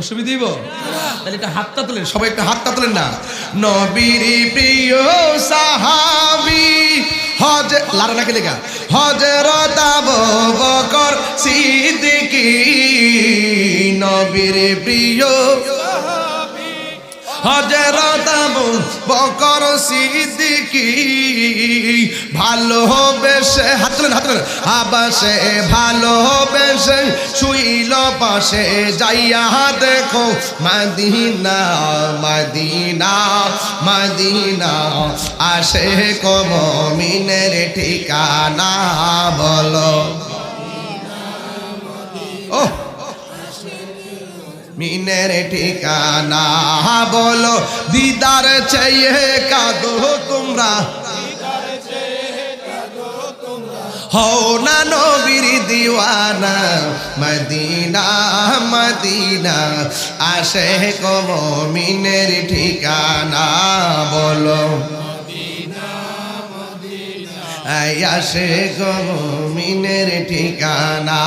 অসুবিধা দিব তাহলে একটা সবাই একটা হাতটা তোলেন না। নবীর প্রিয় সাহাবি হজ লারা নাকি লেখা? হজরত বকর সিদ্দিকী, নবীর প্রিয় হজরত আবু বকর সিদ্দিকী হাত তুলেন হাত তুলেন। আবাসে ভালোবেসে শুইল পাশে যাইয়া দেখো, মাদিনা মাদিনা মাদিনা, আসে কম মিনের ঠিকানা বলো। মিনের ঠিকানা বলো, দিদার চাইয়ে কাদো তোমরা। হও না নবীর দিওয়ানা, মদিনা মদিনা, আসে কম মিনের ঠিকানা বলো। আসে কম মিনের ঠিকানা।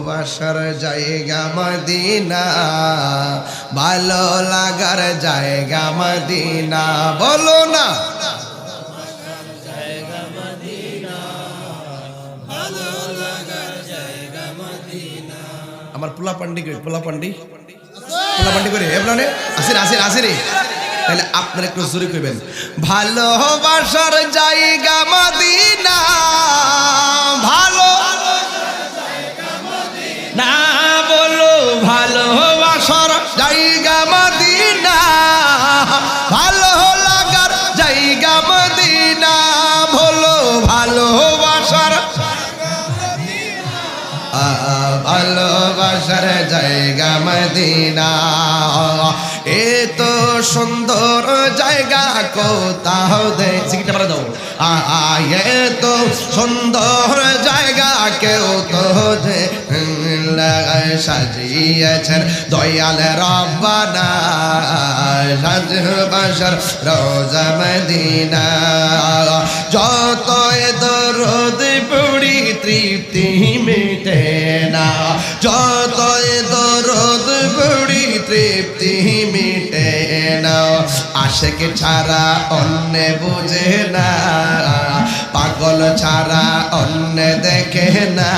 ভালোবাসার জায়গা মদিনা, ভালো লাগার জায়গা মদিনা। বলো না। আমার পোলা পান্ডি পোলা পান্ডি পোলা পান্ডি করে এমন আসেন আসেন আসেন তাহলে আপনারা একটু জোরে কইবেন। ভালোবাসার জায়গা মদিনা ভালোবাসার জায়গা মদিনা। এ তো সুন্দর জায়গা, কোথাও দে সিকিটা মারা দাও। তো সুন্দর জায়গা, কেউ তো যে সাজিয়েছেন। দয়াল রব্বানা, সাজ বাসার রোজা মদিনা। যত দরদ পুরি তৃপ্তি না যত দরদ বড়ি তৃপ্তি মিটে না। আশেক ছাড়া অন্য বুঝে না, পাগল ছাড়া অন্য দেখে না।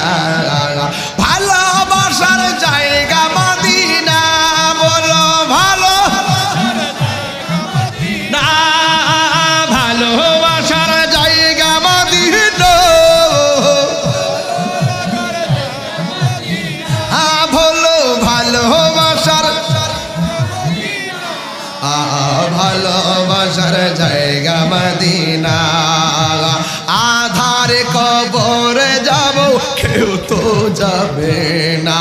ভালোবাসার জায়গা মদিনা। আধার কবরে যাব, কেউ তো যাবে না।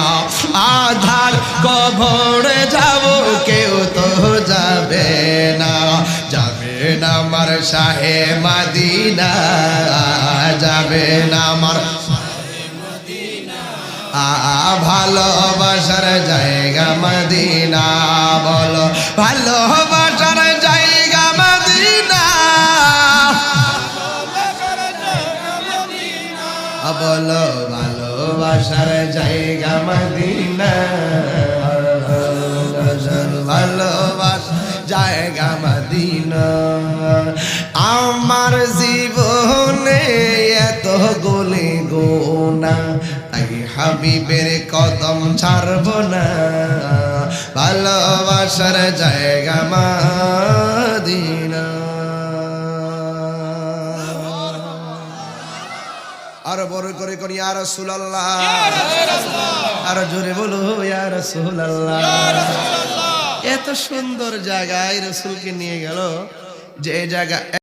আধার কবরে যাব, কেউ তো যাবে না। যাবে না আমার শাহে মাদিনা, যাবে না আমার ভালোবাসার জায়গা মদিনা, বলো, ভালোবাসার বলো ভালোবাসার জায়গা মদিনা। ভালোবাস জায়গা মদিনা। আমার জীবনে এত গোলে গোনা তাই হাবিবের কদম ছাড়ব না। ভালোবাসার জায়গা মাদিনা। আরও বড় করে করি আর সুলাল্লাহ আর জোরে বলো আর সুলাল্লাহ এত সুন্দর জায়গায় রসুলকে নিয়ে গেল যে জায়গা